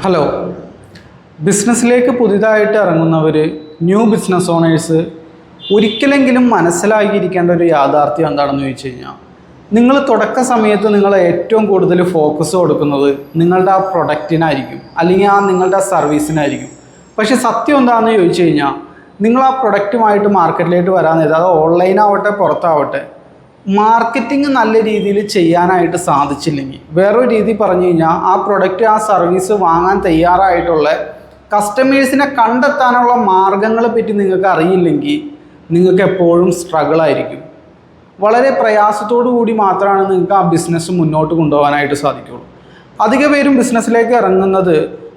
Hello ബിസിനസ്സിലേക്ക് പുതിയതായിട്ട് ഇറങ്ങുന്നവർ new business owners ഒരിക്കലെങ്കിലും മനസ്സിലാക്കിയിരിക്കേണ്ട ഒരു യാഥാർത്ഥ്യം എന്താണെന്ന് ചോദിച്ചു കഴിഞ്ഞാൽ നിങ്ങൾ തുടക്ക സമയത്ത് നിങ്ങൾ ഏറ്റവും കൂടുതൽ ഫോക്കസ് കൊടുക്കുന്നത് നിങ്ങളുടെ ആ പ്രൊഡക്റ്റിനായിരിക്കും അല്ലെങ്കിൽ ആ നിങ്ങളുടെ സർവീസിനായിരിക്കും പക്ഷെ സത്യം എന്താണെന്ന് ചോദിച്ചു കഴിഞ്ഞാൽ നിങ്ങൾ ആ പ്രൊഡക്റ്റുമായിട്ട് മാർക്കറ്റിലേക്ക് വരാൻ നേരം അത് ഓൺലൈനാവട്ടെ പുറത്താവട്ടെ മാർക്കറ്റിംഗ് നല്ല രീതിയിൽ ചെയ്യാനായിട്ട് സാധിച്ചില്ലെങ്കിൽ. വേറൊരു രീതി പറഞ്ഞു കഴിഞ്ഞാൽ ആ പ്രൊഡക്റ്റ് ആ സർവീസ് വാങ്ങാൻ തയ്യാറായിട്ടുള്ള കസ്റ്റമേഴ്സിനെ കണ്ടെത്താനുള്ള മാർഗങ്ങളെ പറ്റി നിങ്ങൾക്ക് അറിയില്ലെങ്കിൽ നിങ്ങൾക്ക് എപ്പോഴും സ്ട്രഗിൾ ആയിരിക്കും. വളരെ പ്രയാസത്തോടു കൂടി മാത്രമാണ് നിങ്ങൾക്ക് ആ ബിസിനസ് മുന്നോട്ട് കൊണ്ടുപോകാനായിട്ട് സാധിക്കുള്ളൂ അധിക പേരും ബിസിനസ്സിലേക്ക് ഇറങ്ങുന്നത്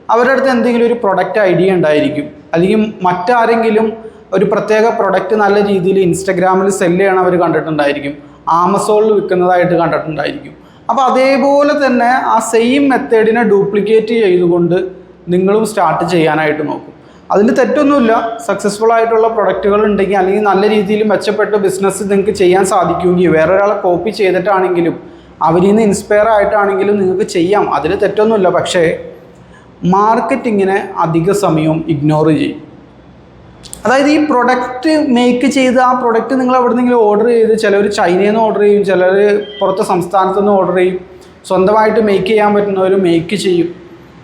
അവരുടെ അടുത്ത് എന്തെങ്കിലും ഒരു പ്രൊഡക്റ്റ് ഐഡിയ ഉണ്ടായിരിക്കും. അല്ലെങ്കിൽ മറ്റാരെങ്കിലും ഒരു പ്രത്യേക പ്രൊഡക്റ്റ് നല്ല രീതിയിൽ ഇൻസ്റ്റഗ്രാമിൽ സെല്ല് ചെയ്യണം അവർ കണ്ടിട്ടുണ്ടായിരിക്കും. ആമസോണിൽ വിൽക്കുന്നതായിട്ട് കണ്ടിട്ടുണ്ടായിരിക്കും. അപ്പോൾ അതേപോലെ തന്നെ ആ സെയിം മെത്തേഡിനെ ഡ്യൂപ്ലിക്കേറ്റ് ചെയ്തുകൊണ്ട് നിങ്ങളും സ്റ്റാർട്ട് ചെയ്യാനായിട്ട് നോക്കും. അതിന് തെറ്റൊന്നുമില്ല. സക്സസ്ഫുൾ ആയിട്ടുള്ള പ്രൊഡക്റ്റുകൾ ഉണ്ടെങ്കിൽ അല്ലെങ്കിൽ നല്ല രീതിയിൽ മെച്ചപ്പെട്ട ബിസിനസ് നിങ്ങൾക്ക് ചെയ്യാൻ സാധിക്കുമെങ്കിൽ ഒരാളെ കോപ്പി ചെയ്തിട്ടാണെങ്കിലും അവരിൽ നിന്ന് ഇൻസ്പയർ ആയിട്ടാണെങ്കിലും നിങ്ങൾക്ക് ചെയ്യാം. അതിൽ തെറ്റൊന്നുമില്ല. പക്ഷേ മാർക്കറ്റിങ്ങിനെ അധിക സമയവും ഇഗ്നോർ ചെയ്യും. അതായത് ഈ പ്രൊഡക്റ്റ് മേക്ക് ചെയ്ത് ആ പ്രൊഡക്റ്റ് നിങ്ങൾ എവിടെ നിന്നെങ്കിലും ഓർഡർ ചെയ്ത് ചിലർ ചൈനയിൽ നിന്ന് ഓർഡർ ചെയ്യും ചിലർ പുറത്ത് സംസ്ഥാനത്തു നിന്ന് ഓർഡർ ചെയ്യും. സ്വന്തമായിട്ട് മേക്ക് ചെയ്യാൻ പറ്റുന്നവർ മേക്ക് ചെയ്യും.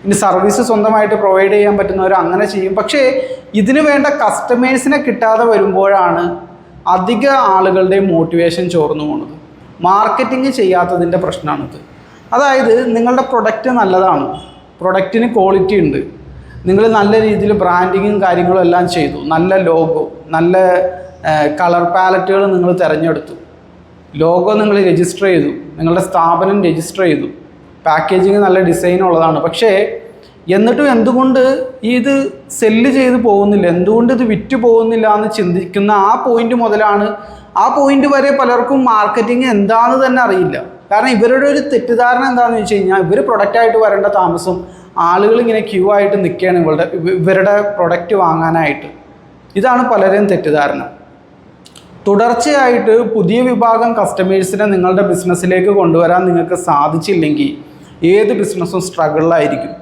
ഇനി സർവീസ് സ്വന്തമായിട്ട് പ്രൊവൈഡ് ചെയ്യാൻ പറ്റുന്നവർ അങ്ങനെ ചെയ്യും. പക്ഷേ ഇതിന് വേണ്ട കസ്റ്റമേഴ്സിനെ കിട്ടാതെ വരുമ്പോഴാണ് അധിക ആളുകളുടെ മോട്ടിവേഷൻ ചോർന്നു പോകുന്നത് മാർക്കറ്റിംഗ് ചെയ്യാത്തതിന്റെ പ്രശ്നമാണിത് അതായത് നിങ്ങളുടെ പ്രൊഡക്റ്റ് നല്ലതാണ്. പ്രൊഡക്റ്റിന് ക്വാളിറ്റി ഉണ്ട്. നിങ്ങൾ നല്ല രീതിയിൽ ബ്രാൻഡിങ്ങും കാര്യങ്ങളും എല്ലാം ചെയ്തു. നല്ല ലോഗോ നല്ല കളർ പാലറ്റുകൾ നിങ്ങൾ തിരഞ്ഞെടുത്തു. ലോഗോ നിങ്ങൾ രജിസ്റ്റർ ചെയ്തു. നിങ്ങളുടെ സ്ഥാപനം രജിസ്റ്റർ ചെയ്തു. പാക്കേജിങ് നല്ല ഡിസൈൻ ഉള്ളതാണ്. പക്ഷേ എന്നിട്ടും എന്തുകൊണ്ട് ഇത് സെല്ല് ചെയ്ത് പോകുന്നില്ല? എന്തുകൊണ്ട് ഇത് വിറ്റ് പോകുന്നില്ല എന്ന് ചിന്തിക്കുന്ന ആ പോയിന്റ് മുതലാണ് ആ പോയിന്റ് വരെ പലർക്കും മാർക്കറ്റിംഗ് എന്താണെന്ന് തന്നെ അറിയില്ല. കാരണം ഇവരുടെ ഒരു തെറ്റിദ്ധാരണ എന്താണെന്ന് വെച്ച് കഴിഞ്ഞാൽ ഇവർ പ്രൊഡക്റ്റായിട്ട് വരേണ്ട താമസം ആളുകൾ ഇങ്ങനെ ക്യൂ ആയിട്ട് നിൽക്കുകയാണ് ഇവളുടെ ഇവരുടെ പ്രൊഡക്റ്റ് വാങ്ങാനായിട്ട്. ഇതാണ് പലരെയും തെറ്റിദ്ധാരണ. തുടർച്ചയായിട്ട് പുതിയ വിഭാഗം കസ്റ്റമേഴ്സിനെ നിങ്ങളുടെ ബിസിനസ്സിലേക്ക് കൊണ്ടുവരാൻ നിങ്ങൾക്ക് സാധിച്ചില്ലെങ്കിൽ ഏത് ബിസിനസ്സും സ്ട്രഗിളിലായിരിക്കും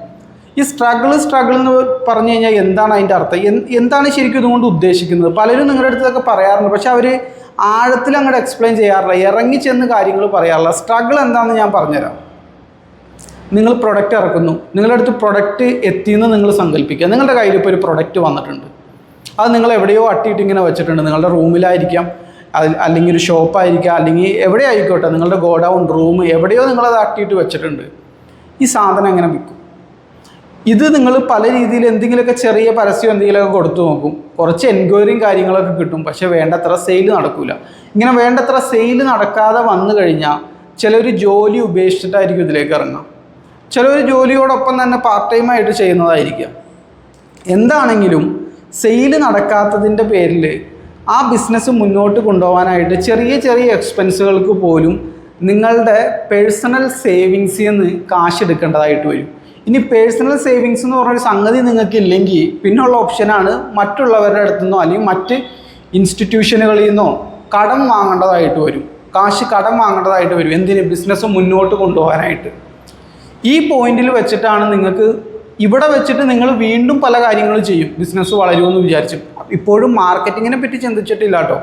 ഈ സ്ട്രഗിൾ സ്ട്രഗിൾ എന്ന് പറഞ്ഞു കഴിഞ്ഞാൽ എന്താണ് അതിന്റെ അർത്ഥം? എന്താണ് ശരിക്കും ഇതുകൊണ്ട് ഉദ്ദേശിക്കുന്നത്? പലരും നിങ്ങളുടെ അടുത്തൊക്കെ പറയാറുണ്ട്. പക്ഷേ അവർ ആഴത്തിൽ അങ്ങോട്ട് എക്സ്പ്ലെയിൻ ചെയ്യാറില്ല. ഇറങ്ങി ചെന്ന് കാര്യങ്ങൾ പറയാറില്ല. സ്ട്രഗിൾ എന്താണെന്ന് ഞാൻ പറഞ്ഞുതരാം. നിങ്ങൾ പ്രൊഡക്റ്റ് ഇറക്കുന്നു. നിങ്ങളുടെ അടുത്ത് പ്രൊഡക്റ്റ് എത്തിയെന്ന് നിങ്ങൾ സങ്കല്പിക്കുക നിങ്ങളുടെ കയ്യിൽ ഇപ്പോൾ ഒരു പ്രൊഡക്റ്റ് വന്നിട്ടുണ്ട്. അത് നിങ്ങൾ എവിടെയോ അട്ടിയിട്ട് ഇങ്ങനെ വെച്ചിട്ടുണ്ട്. നിങ്ങളുടെ റൂമിലായിരിക്കാം. അല്ലെങ്കിൽ ഒരു ഷോപ്പായിരിക്കാം അല്ലെങ്കിൽ എവിടെ ആയിക്കോട്ടെ നിങ്ങളുടെ ഗോഡൗൺ റൂം എവിടെയോ നിങ്ങളത് അട്ടിയിട്ട് വെച്ചിട്ടുണ്ട്. ഈ സാധനം എങ്ങനെ വിൽക്കും? ഇത് നിങ്ങൾ പല രീതിയിൽ എന്തെങ്കിലുമൊക്കെ ചെറിയ പരസ്യം എന്തെങ്കിലുമൊക്കെ കൊടുത്തു നോക്കും. കുറച്ച് എൻക്വയറിയും കാര്യങ്ങളൊക്കെ കിട്ടും. പക്ഷെ വേണ്ടത്ര സെയിൽ നടക്കില്ല ഇങ്ങനെ വേണ്ടത്ര സെയിൽ നടക്കാതെ വന്നു കഴിഞ്ഞാൽ ചിലർ ജോലി ഉപേക്ഷിച്ചിട്ടായിരിക്കും ഇതിലേക്ക് ഇറങ്ങുക. ചിലർ ജോലിയോടൊപ്പം തന്നെ പാർട്ട് ടൈമായിട്ട് ചെയ്യുന്നതായിരിക്കാം. എന്താണെങ്കിലും സെയിൽ നടക്കാത്തതിന്റെ പേരിൽ ആ ബിസിനസ് മുന്നോട്ട് കൊണ്ടുപോകാനായിട്ട് ചെറിയ ചെറിയ എക്സ്പെൻസുകൾക്ക് പോലും നിങ്ങളുടെ പേഴ്സണൽ സേവിങ്സിൽ നിന്ന് കാശ് എടുക്കേണ്ടതായിട്ട് വരും. ഇനി പേഴ്സണൽ സേവിങ്സ് എന്ന് പറഞ്ഞൊരു സംഗതി നിങ്ങൾക്ക് ഇല്ലെങ്കിൽ പിന്നുള്ള ഓപ്ഷനാണ് മറ്റുള്ളവരുടെ അടുത്തു നിന്നോ അല്ലെങ്കിൽ മറ്റ് ഇൻസ്റ്റിറ്റ്യൂഷനുകളിൽ നിന്നോ കടം വാങ്ങേണ്ടതായിട്ട് വരും. കാശ് കടം വാങ്ങേണ്ടതായിട്ട് വരും. എന്തിന്? ബിസിനസ് മുന്നോട്ട് കൊണ്ടുപോകാനായിട്ട്. ഈ പോയിന്റിൽ വെച്ചിട്ടാണ് നിങ്ങൾക്ക് ഇവിടെ വെച്ചിട്ട് നിങ്ങൾ വീണ്ടും പല കാര്യങ്ങളും ചെയ്യും. ബിസിനസ് വളരുമെന്ന് വിചാരിച്ചു. ഇപ്പോഴും മാർക്കറ്റിങ്ങിനെ പറ്റി ചിന്തിച്ചിട്ടില്ല കേട്ടോ.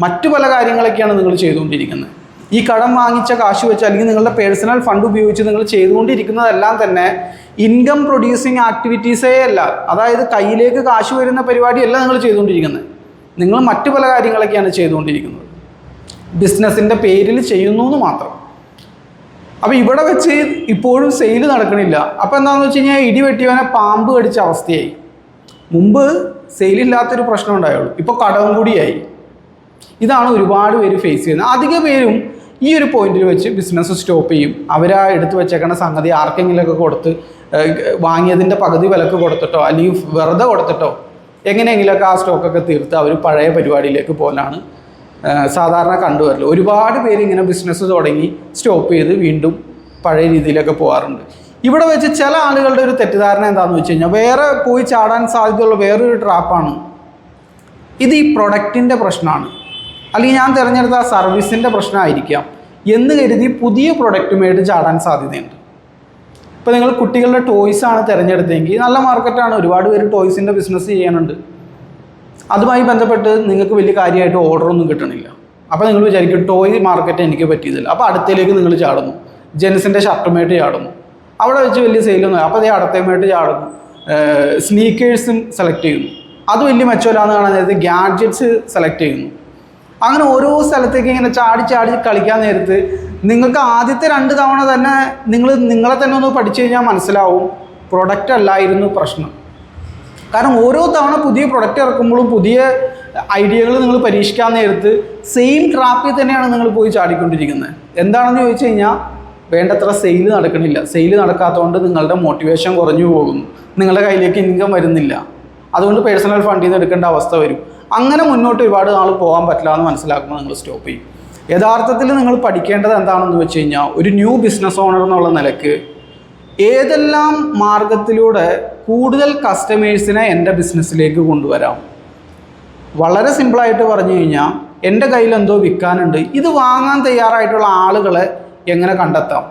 മറ്റു പല കാര്യങ്ങളൊക്കെയാണ് നിങ്ങൾ ചെയ്തുകൊണ്ടിരിക്കുന്നത്. ഈ കടം വാങ്ങിച്ച കാശ് വെച്ച് അല്ലെങ്കിൽ നിങ്ങളുടെ പേഴ്സണൽ ഫണ്ട് ഉപയോഗിച്ച് നിങ്ങൾ ചെയ്തുകൊണ്ടിരിക്കുന്നതെല്ലാം തന്നെ ഇൻകം പ്രൊഡ്യൂസിങ് ആക്ടിവിറ്റീസേ അല്ല. അതായത് കയ്യിലേക്ക് കാശ് വരുന്ന പരിപാടിയല്ല നിങ്ങൾ ചെയ്തുകൊണ്ടിരിക്കുന്നത്. നിങ്ങൾ മറ്റു പല കാര്യങ്ങളൊക്കെയാണ് ചെയ്തുകൊണ്ടിരിക്കുന്നത്. ബിസിനസ്സിന്റെ പേരിൽ ചെയ്യുന്നു എന്ന് മാത്രം. അപ്പോൾ ഇവിടെ വെച്ച് ഇപ്പോഴും സെയിൽ നടക്കണില്ല. അപ്പോൾ എന്താണെന്ന് വെച്ച് കഴിഞ്ഞാൽ ഇടി വെട്ടിയവനെ പാമ്പ് കടിച്ച അവസ്ഥയായി. മുമ്പ് സെയിലില്ലാത്തൊരു പ്രശ്നം ഉണ്ടായുള്ളൂ. ഇപ്പോൾ കടവും കൂടിയായി. ഇതാണ് ഒരുപാട് പേര് ഫേസ് ചെയ്യുന്നത്. അധിക പേരും ഈ ഒരു പോയിന്റിൽ വെച്ച് ബിസിനസ് സ്റ്റോപ്പ് ചെയ്യും. അവർ ആ എടുത്തു വെച്ചേക്കണ സംഗതി ആർക്കെങ്കിലുമൊക്കെ കൊടുത്ത് വാങ്ങിയതിന്റെ പകുതി വിലക്ക് കൊടുത്തിട്ടോ അല്ലെങ്കിൽ വെറുതെ കൊടുത്തിട്ടോ എങ്ങനെയെങ്കിലുമൊക്കെ ആ സ്റ്റോക്കൊക്കെ തീർത്ത് അവർ പഴയ പരിപാടിയിലേക്ക് പോലാണ് സാധാരണ കണ്ടുവരൽ. ഒരുപാട് പേര് ഇങ്ങനെ ബിസിനസ് തുടങ്ങി സ്റ്റോപ്പ് ചെയ്ത് വീണ്ടും പഴയ രീതിയിലൊക്കെ പോകാറുണ്ട്. ഇവിടെ വെച്ച് ചില ആളുകളുടെ ഒരു തെറ്റിദ്ധാരണ എന്താണെന്ന് വെച്ച് കഴിഞ്ഞാൽ വേറെ പോയി ചാടാൻ സാധ്യതയുള്ള വേറൊരു ട്രാപ്പാണ് ഇത് ഈ പ്രൊഡക്റ്റിന്റെ പ്രശ്നമാണ്. അല്ലെങ്കിൽ ഞാൻ തിരഞ്ഞെടുത്ത ആ സർവീസിന്റെ പ്രശ്നമായിരിക്കാം എന്ന് കരുതി പുതിയ പ്രൊഡക്റ്റുമായിട്ട് ചാടാൻ സാധ്യതയുണ്ട്. ഇപ്പം ഇപ്പോൾ നിങ്ങൾ കുട്ടികളുടെ ടോയ്സ് ആണ് തിരഞ്ഞെടുത്തതെങ്കിൽ നല്ല മാർക്കറ്റാണ് ഒരുപാട് പേര് ടോയ്സിന്റെ ബിസിനസ് ചെയ്യാനുണ്ട്. അതുമായി ബന്ധപ്പെട്ട് നിങ്ങൾക്ക് വലിയ കാര്യമായിട്ട് ഓർഡറൊന്നും കിട്ടണില്ല. അപ്പോൾ നിങ്ങൾ വിചാരിക്കും ടോയ് മാർക്കറ്റ് എനിക്ക് പറ്റിയതില്ല. അപ്പോൾ അടുത്തേക്ക് നിങ്ങൾ ചാടുന്നു. ജെൻസിന്റെ ഷർട്ടുമായിട്ട് ചാടുന്നു. അവിടെ വെച്ച് വലിയ സെയിലൊന്നും അപ്പോൾ അതേ അടുത്തേമായിട്ട് ചാടുന്നു. സ്നീക്കേഴ്സും സെലക്ട് ചെയ്യുന്നു. അത് വലിയ മെച്ചമില്ലാന്ന് കാണാൻ നേരത്തെ ഗാഡ്ജറ്റ്സ് സെലക്ട് ചെയ്യുന്നു. അങ്ങനെ ഓരോ സ്ഥലത്തേക്ക് ഇങ്ങനെ ചാടി ചാടി കളിക്കാൻ നേരത്ത് നിങ്ങൾക്ക് ആദ്യത്തെ രണ്ട് തവണ തന്നെ നിങ്ങൾ നിങ്ങളെ തന്നെ ഒന്ന് പഠിച്ചു കഴിഞ്ഞാൽ മനസ്സിലാവും. പ്രൊഡക്റ്റ് അല്ലായിരുന്നു പ്രശ്നം. കാരണം ഓരോ തവണ പുതിയ പ്രൊഡക്റ്റ് ഇറക്കുമ്പോഴും പുതിയ ഐഡിയകൾ നിങ്ങൾ പരീക്ഷിക്കാൻ നേരത്ത് സെയിം ട്രാപ്പിൽ തന്നെയാണ് നിങ്ങൾ പോയി ചാടിക്കൊണ്ടിരിക്കുന്നത്. എന്താണെന്ന് ചോദിച്ചു കഴിഞ്ഞാൽ വേണ്ടത്ര സെയിൽ നടക്കണില്ല. സെയിൽ നടക്കാത്തതുകൊണ്ട് നിങ്ങളുടെ മോട്ടിവേഷൻ കുറഞ്ഞു പോകുന്നു. നിങ്ങളുടെ കയ്യിലേക്ക് ഇൻകം വരുന്നില്ല. അതുകൊണ്ട് പേഴ്സണൽ ഫണ്ടിൽ നിന്ന് എടുക്കേണ്ട അവസ്ഥ വരും. അങ്ങനെ മുന്നോട്ട് ഒരുപാട് നാൾ പോകാൻ പറ്റില്ല എന്ന് മനസ്സിലാക്കുമ്പോൾ നിങ്ങൾ സ്റ്റോപ്പ് ചെയ്യും. യഥാർത്ഥത്തിൽ നിങ്ങൾ പഠിക്കേണ്ടത് എന്താണെന്ന് വെച്ച് കഴിഞ്ഞാൽ ഒരു ന്യൂ ബിസിനസ് ഓണർ എന്നുള്ള നിലയ്ക്ക് ഏതെല്ലാം മാർഗത്തിലൂടെ കൂടുതൽ കസ്റ്റമേഴ്സിനെ എന്റെ ബിസിനസ്സിലേക്ക് കൊണ്ടുവരാം. വളരെ സിമ്പിളായിട്ട് പറഞ്ഞു കഴിഞ്ഞാൽ എന്റെ കയ്യിൽ എന്തോ വിൽക്കാനുണ്ട്. ഇത് വാങ്ങാൻ തയ്യാറായിട്ടുള്ള ആളുകളെ എങ്ങനെ കണ്ടെത്താം?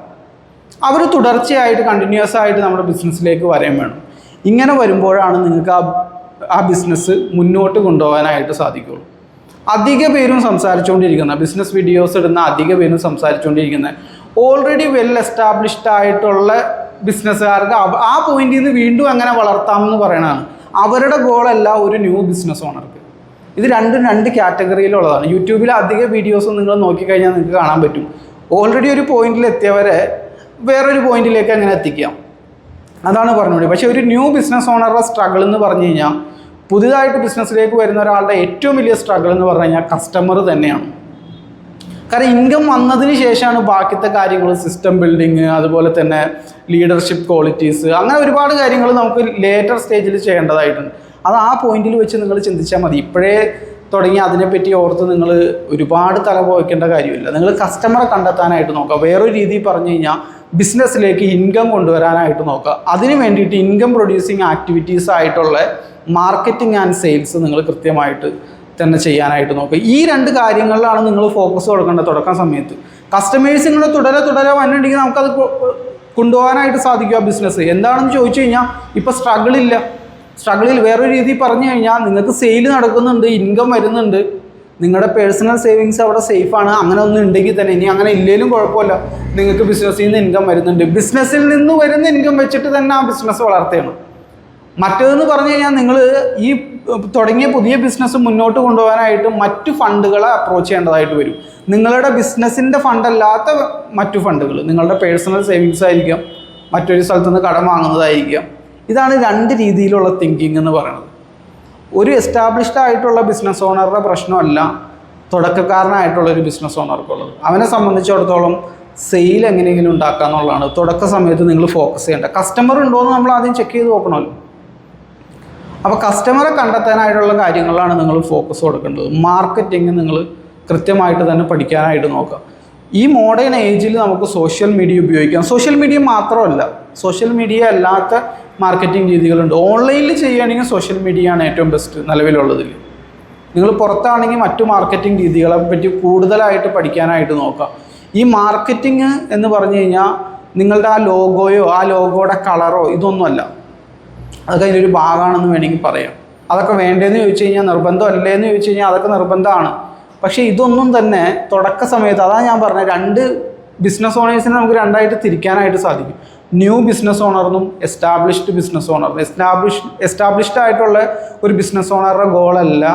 അവർ തുടർച്ചയായിട്ട് കണ്ടിന്യൂസ് ആയിട്ട് നമ്മുടെ ബിസിനസ്സിലേക്ക് വരാൻ വേണം. ഇങ്ങനെ വരുമ്പോഴാണ് നിങ്ങൾക്ക് ആ ആ ബിസിനസ് മുന്നോട്ട് കൊണ്ടുപോകാനായിട്ട് സാധിക്കുള്ളൂ. അധിക പേരും സംസാരിച്ചുകൊണ്ടിരിക്കുന്ന ബിസിനസ് വീഡിയോസ് ഇടുന്ന അധിക പേരും സംസാരിച്ചുകൊണ്ടിരിക്കുന്ന ഓൾറെഡി വെൽ എസ്റ്റാബ്ലിഷ്ഡ് ആയിട്ടുള്ള ബിസിനസ്സുകാർക്ക് ആ പോയിന്റിൽ നിന്ന് വീണ്ടും എങ്ങനെ വളർത്താമെന്ന് പറയണതാണ്. അവരുടെ ഗോളല്ല ഒരു ന്യൂ ബിസിനസ് ഓണർക്ക് ഇത് രണ്ടും രണ്ട് കാറ്റഗറിയിലുള്ളതാണ് യൂട്യൂബിൽ അധിക വീഡിയോസ് നിങ്ങൾ നോക്കിക്കഴിഞ്ഞാൽ നിങ്ങൾക്ക് കാണാൻ പറ്റും. ഓൾറെഡി ഒരു പോയിന്റിൽ എത്തിയവരെ വേറൊരു പോയിന്റിലേക്ക് അങ്ങനെ എത്തിക്കാം. അതാണ് പറഞ്ഞത് പക്ഷേ ഒരു ന്യൂ ബിസിനസ് ഓണറുടെ സ്ട്രഗിൾ എന്ന് പറഞ്ഞു കഴിഞ്ഞാൽ പുതിയതായിട്ട് ബിസിനസ്സിലേക്ക് വരുന്ന ഒരാളുടെ ഏറ്റവും വലിയ സ്ട്രഗിൾ എന്ന് പറഞ്ഞു കഴിഞ്ഞാൽ കസ്റ്റമർ തന്നെയാണ്. കാരണം ഇൻകം വന്നതിന് ശേഷമാണ് ബാക്കിയത്തെ കാര്യങ്ങൾ സിസ്റ്റം ബിൽഡിങ് അതുപോലെ തന്നെ ലീഡർഷിപ്പ് ക്വാളിറ്റീസ് അങ്ങനെ ഒരുപാട് കാര്യങ്ങൾ നമുക്ക് ലേറ്റർ സ്റ്റേജിൽ ചെയ്യേണ്ടതായിട്ടുണ്ട്. അത് ആ പോയിന്റിൽ വെച്ച് നിങ്ങൾ ചിന്തിച്ചാൽ മതി. ഇപ്പോഴേ തുടങ്ങി അതിനെപ്പറ്റി ഓർത്ത് നിങ്ങൾ ഒരുപാട് തല പോയിക്കേണ്ട കാര്യമില്ല. നിങ്ങൾ കസ്റ്റമറെ കണ്ടെത്താനായിട്ട് നോക്കുക. വേറൊരു രീതിയിൽ പറഞ്ഞു കഴിഞ്ഞാൽ ബിസിനസ്സിലേക്ക് ഇൻകം കൊണ്ടുവരാനായിട്ട് നോക്കുക. അതിന് വേണ്ടിയിട്ട് ഇൻകം പ്രൊഡ്യൂസിങ് ആക്ടിവിറ്റീസ് ആയിട്ടുള്ള മാർക്കറ്റിംഗ് ആൻഡ് സെയിൽസ് നിങ്ങൾ കൃത്യമായിട്ട് തന്നെ ചെയ്യാനായിട്ട് നോക്കുക. ഈ രണ്ട് കാര്യങ്ങളിലാണ് നിങ്ങൾ ഫോക്കസ് കൊടുക്കേണ്ടത് തുടക്കം സമയത്ത്. കസ്റ്റമേഴ്സ് നിങ്ങൾ തുടരെ തുടരെ വന്നിട്ടുണ്ടെങ്കിൽ നമുക്കത് കൊണ്ടുപോകാനായിട്ട് സാധിക്കും ആ ബിസിനസ് എന്താണെന്ന് ചോദിച്ചു കഴിഞ്ഞാൽ ഇപ്പോൾ സ്ട്രഗിൾ ഇല്ല. സ്ട്രഗിളിൽ വേറൊരു രീതിയിൽ പറഞ്ഞു കഴിഞ്ഞാൽ നിങ്ങൾക്ക് സെയിൽ നടക്കുന്നുണ്ട് ഇൻകം വരുന്നുണ്ട്. നിങ്ങളുടെ പേഴ്സണൽ സേവിങ്സ് അവിടെ സേഫാണ് അങ്ങനെ ഒന്നും ഉണ്ടെങ്കിൽ തന്നെ ഇനി അങ്ങനെ ഇല്ലേലും കുഴപ്പമില്ല. നിങ്ങൾക്ക് ബിസിനസ്സിൽ നിന്ന് ഇൻകം വരുന്നുണ്ട്. ബിസിനസ്സിൽ നിന്ന് വരുന്ന ഇൻകം വെച്ചിട്ട് തന്നെ ആ ബിസിനസ് വളർത്തണം മറ്റേതെന്ന് പറഞ്ഞു കഴിഞ്ഞാൽ നിങ്ങൾ ഈ തുടങ്ങിയ പുതിയ ബിസിനസ് മുന്നോട്ട് കൊണ്ടുപോകാനായിട്ട് മറ്റു ഫണ്ടുകളെ അപ്രോച്ച് ചെയ്യേണ്ടതായിട്ട് വരും. നിങ്ങളുടെ ബിസിനസ്സിന്റെ ഫണ്ടല്ലാത്ത മറ്റു ഫണ്ടുകൾ നിങ്ങളുടെ പേഴ്സണൽ സേവിങ്സ് ആയിരിക്കാം മറ്റൊരു സ്ഥലത്തുനിന്ന് കടം വാങ്ങുന്നതായിരിക്കാം. ഇതാണ് രണ്ട് രീതിയിലുള്ള തിങ്കിങ് എന്ന് പറയുന്നത്. ഒരു എസ്റ്റാബ്ലിഷ്ഡ് ആയിട്ടുള്ള ബിസിനസ് ഓണറുടെ പ്രശ്നമല്ല തുടക്കക്കാരനായിട്ടുള്ള ഒരു ബിസിനസ് ഓണർക്കുള്ളത് അവനെ സംബന്ധിച്ചിടത്തോളം സെയിൽ എങ്ങനെയെങ്കിലും ഉണ്ടാക്കുക എന്നുള്ളതാണ് തുടക്ക സമയത്ത് നിങ്ങൾ ഫോക്കസ് ചെയ്യേണ്ട കസ്റ്റമർ ഉണ്ടോ എന്ന് നമ്മൾ ആദ്യം ചെക്ക് ചെയ്ത് നോക്കണമല്ലോ. അപ്പോൾ കസ്റ്റമറെ കണ്ടെത്താനായിട്ടുള്ള കാര്യങ്ങളാണ് നിങ്ങൾ ഫോക്കസ് കൊടുക്കേണ്ടത്. മാർക്കറ്റിംഗ് നിങ്ങൾ കൃത്യമായിട്ട് തന്നെ പഠിക്കാനായിട്ട് നോക്കുക. ഈ മോഡേൺ ഏജിൽ നമുക്ക് സോഷ്യൽ മീഡിയ ഉപയോഗിക്കാം. സോഷ്യൽ മീഡിയ മാത്രമല്ല സോഷ്യൽ മീഡിയ അല്ലാത്ത മാർക്കറ്റിംഗ് രീതികളുണ്ട്. ഓൺലൈനിൽ ചെയ്യുകയാണെങ്കിൽ സോഷ്യൽ മീഡിയ ആണ് ഏറ്റവും ബെസ്റ്റ് നിലവിലുള്ളതിൽ നിങ്ങൾ പുറത്താണെങ്കിൽ മറ്റു മാർക്കറ്റിംഗ് രീതികളെ പറ്റി കൂടുതലായിട്ട് പഠിക്കാനായിട്ട് നോക്കുക. ഈ മാർക്കറ്റിംഗ് എന്ന് പറഞ്ഞു കഴിഞ്ഞാൽ നിങ്ങളുടെ ആ ലോഗോയോ ആ ലോഗോയുടെ കളറോ ഇതൊന്നുമല്ല. അതൊക്കെ ഒരു ഭാഗമാണെന്ന് വേണമെങ്കിൽ പറയാം. അതൊക്കെ വേണ്ടതെന്ന് ചോദിച്ചു കഴിഞ്ഞാൽ നിർബന്ധമല്ലേ എന്ന് ചോദിച്ചു കഴിഞ്ഞാൽ അതൊക്കെ നിർബന്ധമാണ്. പക്ഷേ ഇതൊന്നും തന്നെ തുടക്ക സമയത്ത് അതാണ് ഞാൻ പറഞ്ഞത് രണ്ട് ബിസിനസ് ഓണേഴ്സിനെ നമുക്ക് രണ്ടായിട്ട് തിരിക്കാനായിട്ട് സാധിക്കും. New business ഓണറിനും established business owner established established ആയിട്ടുള്ള ഒരു ബിസിനസ് ഓണറുടെ ഗോളല്ല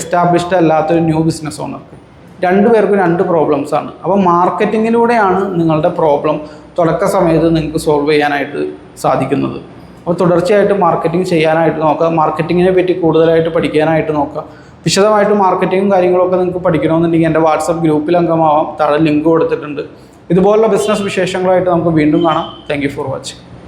എസ്റ്റാബ്ലിഷ്ഡ് അല്ലാത്തൊരു ന്യൂ ബിസിനസ് ഓണർക്ക് രണ്ടുപേർക്കും രണ്ട് പ്രോബ്ലംസ് ആണ്. അപ്പോൾ മാർക്കറ്റിങ്ങിലൂടെയാണ് നിങ്ങളുടെ പ്രോബ്ലം തുടക്ക സമയത്ത് നിങ്ങൾക്ക് സോൾവ് ചെയ്യാനായിട്ട് സാധിക്കുന്നത്. അപ്പോൾ തുടർച്ചയായിട്ട് മാർക്കറ്റിംഗ് ചെയ്യാനായിട്ട് നോക്കുക. മാർക്കറ്റിങ്ങിനെ പറ്റി കൂടുതലായിട്ട് പഠിക്കാനായിട്ട് നോക്കുക. വിശദമായിട്ട് മാർക്കറ്റിങ്ങും കാര്യങ്ങളൊക്കെ നിങ്ങൾക്ക് പഠിക്കണമെന്നുണ്ടെങ്കിൽ എന്റെ വാട്സപ്പ് ഗ്രൂപ്പിൽ അംഗമാവാം. താഴെ ലിങ്ക് കൊടുത്തിട്ടുണ്ട്. ഇതുപോലുള്ള ബിസിനസ് വിശേഷങ്ങളായിട്ട് നമുക്ക് വീണ്ടും കാണാം. Thank for watching